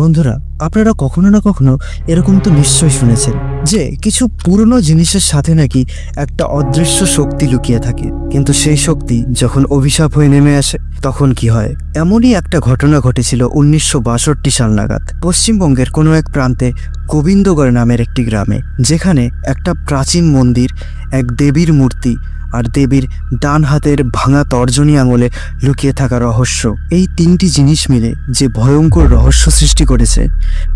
বন্ধুরা, আপনারা কখনো না কখনো এরকম তো নিশ্চয়ই শুনেছেন যে কিছু পুরনো জিনিসের সাথে নাকি একটা অদৃশ্য শক্তি লুকিয়ে থাকে। কিন্তু সেই শক্তি যখন অভিশাপ হয়ে নেমে আসে, তখন কি হয়? এমনই একটা ঘটনা ঘটেছিল উনিশশো বাষট্টি সাল নাগাদ। পশ্চিমবঙ্গের কোনো এক প্রান্তে গোবিন্দগড় নামের একটি গ্রামে, যেখানে একটা প্রাচীন মন্দির, এক দেবীর মূর্তি আর দেবীর ডান হাতের ভাঙা তর্জনী আঙুলে লুকিয়ে থাকা রহস্য। এই তিনটি জিনিস মিলে যে ভয়ঙ্কর রহস্য সৃষ্টি করেছে,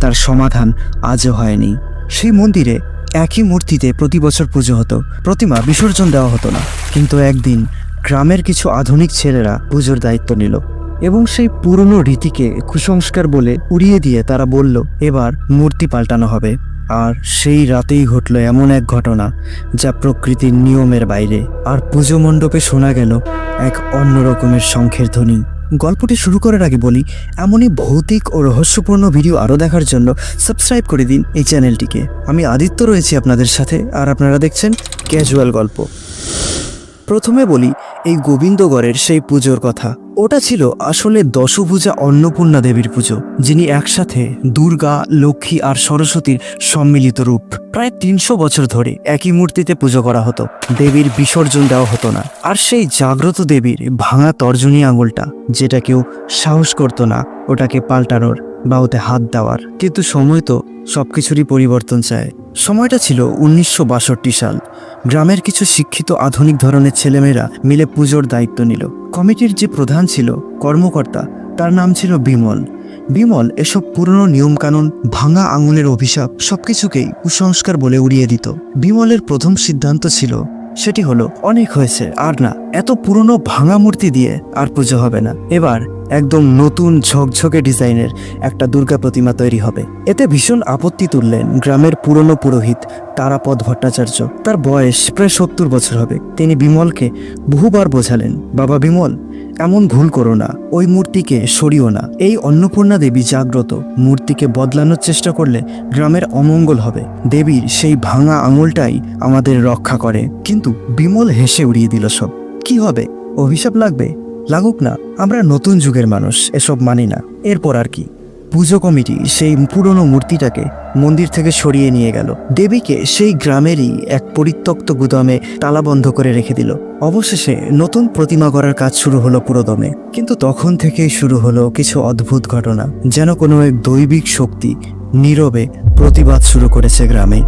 তার সমাধান আজও হয়নি। সেই মন্দিরে একই মূর্তিতে প্রতি বছর পুজো হতো, প্রতিমা বিসর্জন দেওয়া হতো না। কিন্তু একদিন গ্রামের কিছু আধুনিক ছেলেরা পুজোর দায়িত্ব নিল এবং সেই পুরনো রীতিকে কুসংস্কার বলে উড়িয়ে দিয়ে তারা বলল, এবার মূর্তি পাল্টানো হবে। আর সেই রাতেই ঘটল এমন এক ঘটনা যা প্রকৃতির নিয়মের বাইরে। আর পুজো মণ্ডপে শোনা গেল এক অন্য রকমের শঙ্খের ধ্বনি। গল্পটি শুরু করার আগে বলি, এমনই ভৌতিক ও রহস্যপূর্ণ ভিডিও আরও দেখার জন্য সাবস্ক্রাইব করে দিন এই চ্যানেলটিকে। আমি আদিত্য রয়েছি আপনাদের সাথে, আর আপনারা দেখছেন ক্যাজুয়াল গল্প। প্রথমে বলি, এই গোবিন্দগড়ের সেই পুজোর কথা। ওটা ছিল আসলে দশভূজা অন্নপূর্ণা দেবীর পুজো, যিনি একসাথে দুর্গা, লক্ষ্মী আর সরস্বতীর সম্মিলিত রূপ। প্রায় তিনশো বছর ধরে একই মূর্তিতে পুজো করা হতো। দেবীর বিসর্জন দেওয়া হতো না। আর সেই জাগ্রত দেবীর ভাঙা তর্জনী আঙুলটা, যেটা কেউ সাহস করতো না ওটাকে পাল্টানোর বা ওতে হাত দেওয়ার। কিন্তু সময় তো সবকিছুরই পরিবর্তন চায়। সময়টা ছিল উনিশশো বাষট্টি সাল। গ্রামের কিছু শিক্ষিত আধুনিক ধরনের ছেলেমেয়েরা মিলে পুজোর দায়িত্ব নিল। কমিটির যে প্রধান ছিল কর্মকর্তা, তার নাম ছিল বিমল। বিমল এসব পুরনো নিয়মকানুন, ভাঙা আঙুলের অভিশাপ সবকিছুকেই কুসংস্কার বলে উড়িয়ে দিত। বিমলের প্রথম সিদ্ধান্ত ছিল সেটি হলো, অনেক হয়েছে, আর না, এত পুরনো ভাঙা মূর্তি দিয়ে আর পুজো হবে না। এবার একদম নতুন ঝকঝকে ডিজাইনের একটা দুর্গা প্রতিমা তৈরি হবে। এতে ভীষণ আপত্তি তুললেন গ্রামের পুরনো পুরোহিত তারাপদ ভট্টাচার্য। তার বয়স প্রায় সত্তর বছর হবে। তিনি বিমলকে বহুবার বোঝালেন, বাবা বিমল এমন ভুল করো না, ওই মূর্তিকে সরিও না। এই অন্নপূর্ণা দেবী জাগ্রত, মূর্তিকে বদলানোর চেষ্টা করলে গ্রামের অমঙ্গল হবে। দেবীর সেই ভাঙা আঙুলটাই আমাদের রক্ষা করে। কিন্তু বিমল হেসে উড়িয়ে দিল সব। কি হবে? অভিশাপ লাগবে? লাগুক না, আমরা নতুন যুগের মানুষ, এসব মানি না। এরপর আর কি? পুজো কমিটি সেই পুরনো মূর্তিটাকে মন্দির থেকে সরিয়ে নিয়ে গেল। দেবীকে সেই গ্রামেরই এক পরিত্যক্ত গুদামে তালাবন্ধ করে রেখে দিল। অবশেষে নতুন প্রতিমা করার কাজ শুরু হলো পুরোদমে। কিন্তু তখন থেকেই শুরু হলো কিছু অদ্ভুত ঘটনা, যেন কোনো এক দৈবিক শক্তি নীরবে প্রতিবাদ শুরু করেছে গ্রামে।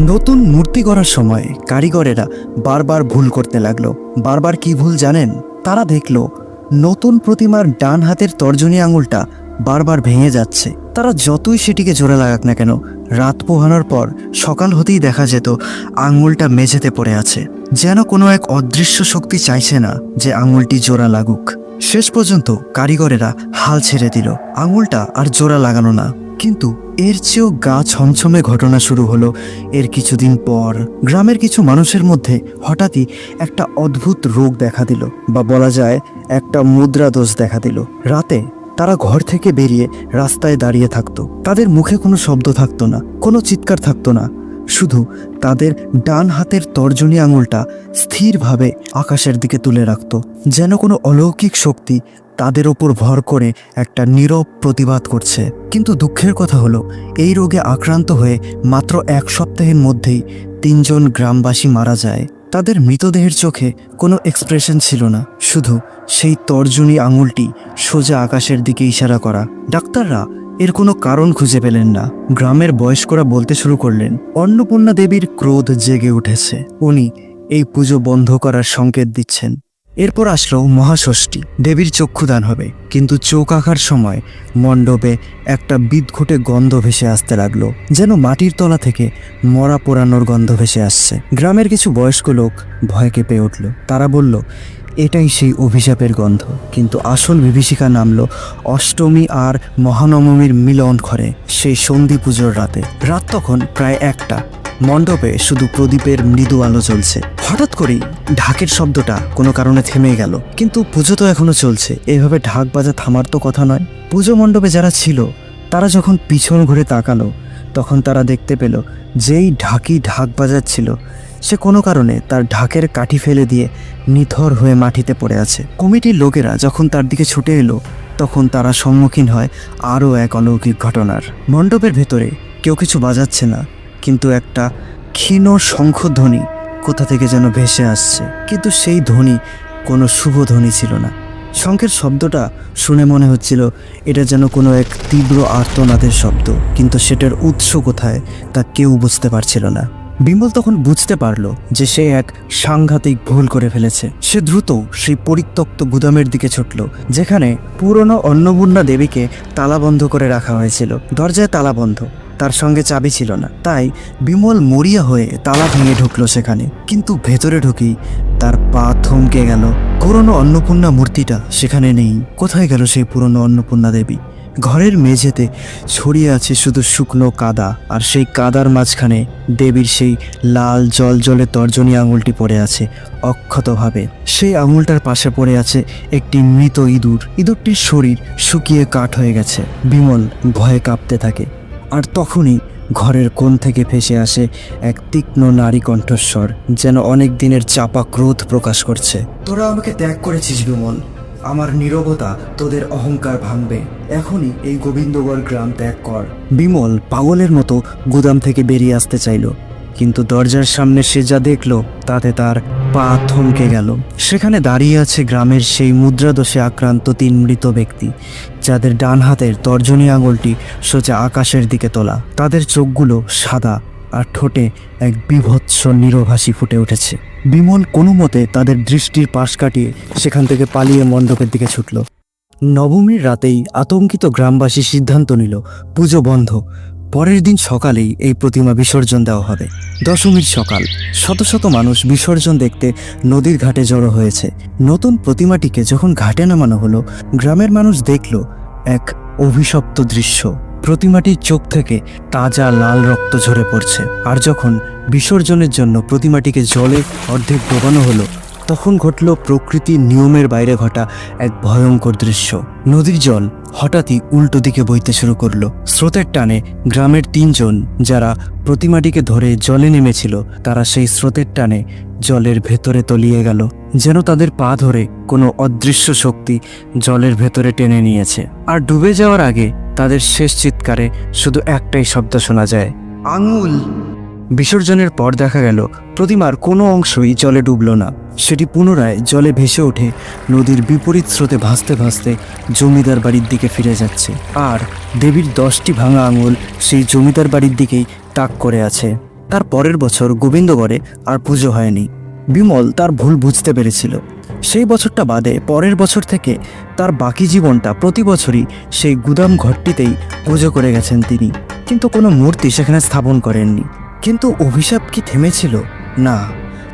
নতুন মূর্তি করার সময় কারিগরেরা বারবার ভুল করতে লাগল। বারবার কি ভুল জানেন? তারা দেখল, নতুন প্রতিমার ডান হাতের তর্জনী আঙুলটা বারবার ভেঙে যাচ্ছে। তারা যতই সেটিকে জোরে লাগাক না কেন, রাত পোহানোর পর সকাল হতেই দেখা যেত আঙুলটা মেঝেতে পড়ে আছে। যেন কোনো এক অদৃশ্য শক্তি চাইছে না যে আঙুলটি জোড়া লাগুক। শেষ পর্যন্ত কারিগরেরা হাল ছেড়ে দিল। আঙুলটা আর জোড়া লাগানো না। কিন্তু এর চেয়েও গা ছমছমে ঘটনা শুরু হলো এর কিছুদিন পর। গ্রামের কিছু মানুষের মধ্যে হঠাৎই একটা অদ্ভুত রোগ দেখা দিল বা বলা যায় একটা মুদ্রা দোষ দেখা দিল। রাতে তারা ঘর থেকে বেরিয়ে রাস্তায় দাঁড়িয়ে থাকতো। তাদের মুখে কোনো শব্দ থাকতো না, কোনো চিৎকার থাকতো না। শুধু তাদের ডান হাতের তর্জনী আঙুলটা স্থিরভাবে আকাশের দিকে তুলে রাখত, যেন কোনো অলৌকিক শক্তি তাদের ওপর ভর করে একটা নীরব প্রতিবাদ করছে। কিন্তু দুঃখের কথা হলো, এই রোগে আক্রান্ত হয়ে মাত্র এক সপ্তাহের মধ্যেই তিনজন গ্রামবাসী মারা যায়। তাদের মৃতদেহের চোখে কোনো এক্সপ্রেশন ছিল না। শুধু সেই তর্জনী আঙুলটি সোজা আকাশের দিকে ইশারা করা। ডাক্তাররা এর কোনো কারণ খুঁজে পেলেন না। গ্রামের বয়স্করা বলতে শুরু করলেন, অন্নপূর্ণা দেবীর ক্রোধ জেগে উঠেছে। উনি এই পুজো বন্ধ করার সংকেত দিচ্ছেন। এরপর আসলো মহাষষ্ঠী। দেবীর চক্ষুদান হবে। কিন্তু চোখ আঁকার সময় মণ্ডপে একটা বিদঘুটে গন্ধ ভেসে আসতে লাগল, যেন মাটির তলা থেকে মরা পোড়ানোর গন্ধ ভেসে আসছে। গ্রামের কিছু বয়স্ক লোক ভয় কেঁপে উঠল। তারা বলল, এটাই সেই অভিশাপের গন্ধ। কিন্তু আসল বিভীষিকা নামল, অষ্টমী আর মহানবমীর মিলন ঘরে সেই সন্ধি পুজোর রাতে। রাত তখন প্রায় একটা। মণ্ডপে শুধু প্রদীপের মৃদু আলো চলছে হঠাৎ করেই ঢাকের শব্দটা কোনো কারণে থেমে গেল। কিন্তু পুজো তো এখনও চলছে। এইভাবে ঢাক বাজা থামার তো কথা নয়। পুজো মণ্ডপে যারা ছিল, তারা যখন পিছন ঘুরে তাকালো, তখন তারা দেখতে পেল যেই ঢাকি ঢাক বাজাচ্ছিল, সে কোনো কারণে তার ঢাকের কাঠি ফেলে দিয়ে নিথর হয়ে মাটিতে পড়ে আছে। কমিটির লোকেরা যখন তার দিকে ছুটে এলো, তখন তারা সম্মুখীন হয় আরও এক অলৌকিক ঘটনার। মণ্ডপের ভেতরে কেউ কিছু বাজাচ্ছে না। কিন্তু একটা ক্ষীণ শঙ্খধ্বনি কোথা থেকে যেন ভেসে আসছে। কিন্তু সেই ধ্বনি কোনো শুভ ধ্বনি ছিল না। শঙ্খের শব্দটা শুনে মনে হচ্ছিল, এটা যেন কোনো এক তীব্র আর্তনাদের শব্দ, কিন্তু সেটার উৎস কোথায় তা কেউ বুঝতে পারছিল না। বিমল তখন বুঝতে পারল যে সে এক সাংঘাতিক ভুল করে ফেলেছে। সে দ্রুত সেই পরিত্যক্ত গুদামের দিকে ছুটল, যেখানে পুরনো অন্নপূর্ণা দেবীকে তালাবন্ধ করে রাখা হয়েছিল। দরজায় তালা বন্ধ তার সঙ্গে চাবি ছিল না। তাই বিমল মরিয়া হয়ে তালা ভেঙে ঢুকলো সেখানে। কিন্তু ভেতরে ঢুকেই তার পা থমকে গেল। পুরনো অন্নপূর্ণা মূর্তিটা সেখানে নেই। কোথায় গেল সেই পুরনো অন্নপূর্ণা দেবী? ঘরের মেঝেতে ছড়িয়ে আছে শুধু শুকনো কাদা, আর সেই কাদার মাঝখানে দেবীর সেই লাল জল জলে তর্জনী আঙুলটি পড়ে আছে অক্ষতভাবে। সেই আঙুলটার পাশে পড়ে আছে একটি মৃত ইঁদুর। ইঁদুরটির শরীর শুকিয়ে কাঠ হয়ে গেছে। বিমল ভয়ে কাঁপতে থাকে। আর তখনই ঘরের কোণ থেকে ভেসে আসে এক তীক্ষ্ণ নারী কণ্ঠস্বর যেন অনেক দিনের চাপা ক্রোধ প্রকাশ করছে। তোরা আমাকে ত্যাগ করেছিস বিমল। আমার নীরবতা তোদের অহংকার ভাঙবে। এখনই এই গোবিন্দগড় গ্রাম ত্যাগ কর। বিমল পাগলের মতো গুদাম থেকে বেরিয়ে আসতে চাইল। কিন্তু দরজার সামনে সে যা দেখল, তাতে তার পা থমকে গেল। সেখানে দাঁড়িয়ে আছে গ্রামের সেই মুদ্রাদোষে আক্রান্ত তিন মৃত ব্যক্তি, যাদের ডান হাতের তর্জনী আঙুলটি সোজা আকাশের দিকে তোলা। তাদের চোখগুলো সাদা আর ঠোঁটে এক বিভৎস নিরভাসী ফুটে উঠেছে। বিমল কোনো মতে তাদের দৃষ্টির পাশ কাটিয়ে সেখান থেকে পালিয়ে মণ্ডপের দিকে ছুটল। নবমীর রাতেই আতঙ্কিত গ্রামবাসী সিদ্ধান্ত নিল, পুজো বন্ধ। পরের দিন সকালেই এই প্রতিমা বিসর্জন দেওয়া হবে। দশমীর সকাল, শত শত মানুষ বিসর্জন দেখতে নদীর ঘাটে জড়ো হয়েছে। নতুন প্রতিমাটিকে যখন ঘাটে নামানো হলো, গ্রামের মানুষ দেখল এক অভিশপ্ত দৃশ্য। প্রতিমাটির চোখ থেকে তাজা লাল রক্ত ঝরে পড়ছে। আর যখন বিসর্জনের জন্য প্রতিমাটিকে জলে অর্ধেক ডোবানো হলো তখন ঘটল প্রকৃতির নিয়মের বাইরে ঘটা এক ভয়ঙ্কর দৃশ্য। নদীর জল হঠাৎই উল্টো দিকে বইতে শুরু করল। স্রোতের টানে গ্রামের তিনজন যারা প্রতিমাটিকে ধরে জলে নেমেছিল, তারা সেই স্রোতের টানে জলের ভেতরে তলিয়ে গেল, যেন তাদের পা ধরে কোনো অদৃশ্য শক্তি জলের ভেতরে টেনে নিয়েছে। আর ডুবে যাওয়ার আগে তাদের শেষ চিৎকারে শুধু একটাই শব্দ শোনা যায়, আঙুল! বিসর্জনের পর দেখা গেল, প্রতিমার কোনো অংশই জলে ডুবল না। সেটি পুনরায় জলে ভেসে ওঠে, নদীর বিপরীত স্রোতে ভাসতে ভাসতে জমিদার বাড়ির দিকে ফিরে যাচ্ছে। আর দেবীর দশটি ভাঙা আঙুল সেই জমিদার বাড়ির দিকেই তাক করে আছে। তার পরের বছর গোবিন্দগড়ে আর পুজো হয়নি। বিমল তার ভুল বুঝতে পেরেছিল। সেই বছরটা বাদে পরের বছর থেকে তার বাকি জীবনটা প্রতি বছরই সেই গুদাম ঘরটিতেই পুজো করে গেছেন তিনি। কিন্তু কোনো মূর্তি সেখানে স্থাপন করেননি। কিন্তু অভিশাপ কি থেমেছিল? না।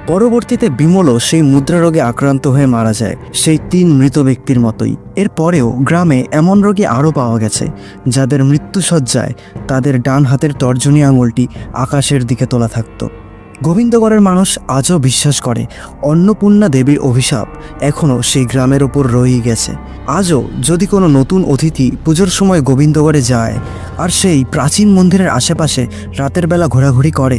পরবর্তীতে বিমলও সেই মুদ্রা রোগে আক্রান্ত হয়ে মারা যায়, সেই তিন মৃত ব্যক্তির মতোই। এরপরেও গ্রামে এমন রোগী আরও পাওয়া গেছে, যাদের মৃত্যুসজ্জায় তাদের ডান হাতের তর্জনী আঙুলটি আকাশের দিকে তোলা থাকতো। গোবিন্দগড়ের মানুষ আজও বিশ্বাস করে, অন্নপূর্ণা দেবীর অভিশাপ এখনও সেই গ্রামের ওপর রয়েই গেছে। আজও যদি কোনো নতুন অতিথি পুজোর সময় গোবিন্দগড়ে যায় আর সেই প্রাচীন মন্দিরের আশেপাশে রাতের বেলা ঘোরাঘুরি করে,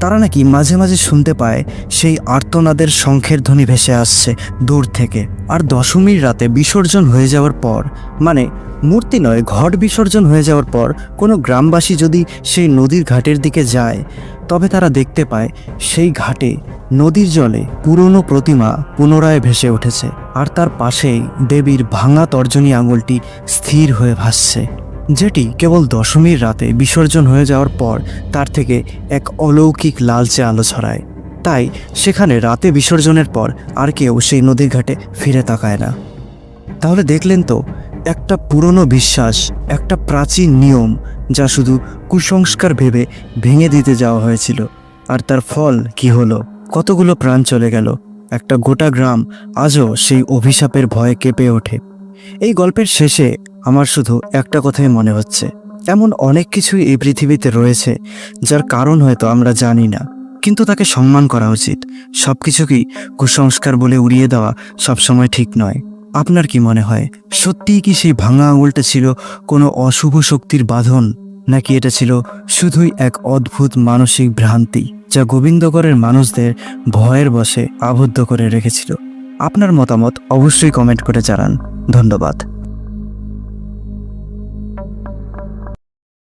তারা নাকি মাঝে মাঝে শুনতে পায় সেই আর্তনাদের শঙ্খের ধ্বনি ভেসে আসছে দূর থেকে। আর দশমীর রাতে বিসর্জন হয়ে যাওয়ার পর মানে মূর্তি নয়, ঘট বিসর্জন হয়ে যাওয়ার পর কোনো গ্রামবাসী যদি সেই নদীর ঘাটের দিকে যায়, তবে তারা দেখতে পায় সেই ঘাটে নদীর জলে পুরনো প্রতিমা পুনরায় ভেসে উঠেছে। আর তার পাশেই দেবীর ভাঙা তর্জনী আঙুলটি স্থির হয়ে ভাসছে। যেটি কেবল দশমীর রাতে বিসর্জন হয়ে যাওয়ার পর তার থেকে এক অলৌকিক লালচে আলো ছড়ায়। তাই সেখানে রাতে বিসর্জনের পর আর কেউ সেই নদীর ঘাটে ফিরে তাকায় না। তাহলে দেখলেন তো, একটা পুরনো বিশ্বাস, একটা প্রাচীন নিয়ম যা শুধু কুসংস্কার ভেবে ভেঙে দিতে যাওয়া হয়েছিল। আর তার ফল কি হলো? কতগুলো প্রাণ চলে গেল? একটা গোটা গ্রাম আজও সেই অভিশাপের ভয়ে কেঁপে ওঠে। এই গল্পের শেষে আমার শুধু একটা কথাই মনে হচ্ছে। এমন অনেক কিছুই এই পৃথিবীতে রয়েছে, যার কারণ হয়তো আমরা জানি না। কিন্তু তাকে সম্মান করা উচিত। সব কিছুকেই কুসংস্কার বলে উড়িয়ে দেওয়া সবসময় ঠিক নয়। আপনার কি মনে হয়, সত্যিই কি সেই ভাঙা আঙুলটা ছিল কোনো অশুভ শক্তির বাঁধন? নাকি এটা ছিল শুধুই এক অদ্ভুত মানসিক ভ্রান্তি, যা গোবিন্দগড়ের মানুষদের ভয়ের বসে আবদ্ধ করে রেখেছিল? আপনার মতামত অবশ্যই কমেন্ট করে জানান। ধন্যবাদ।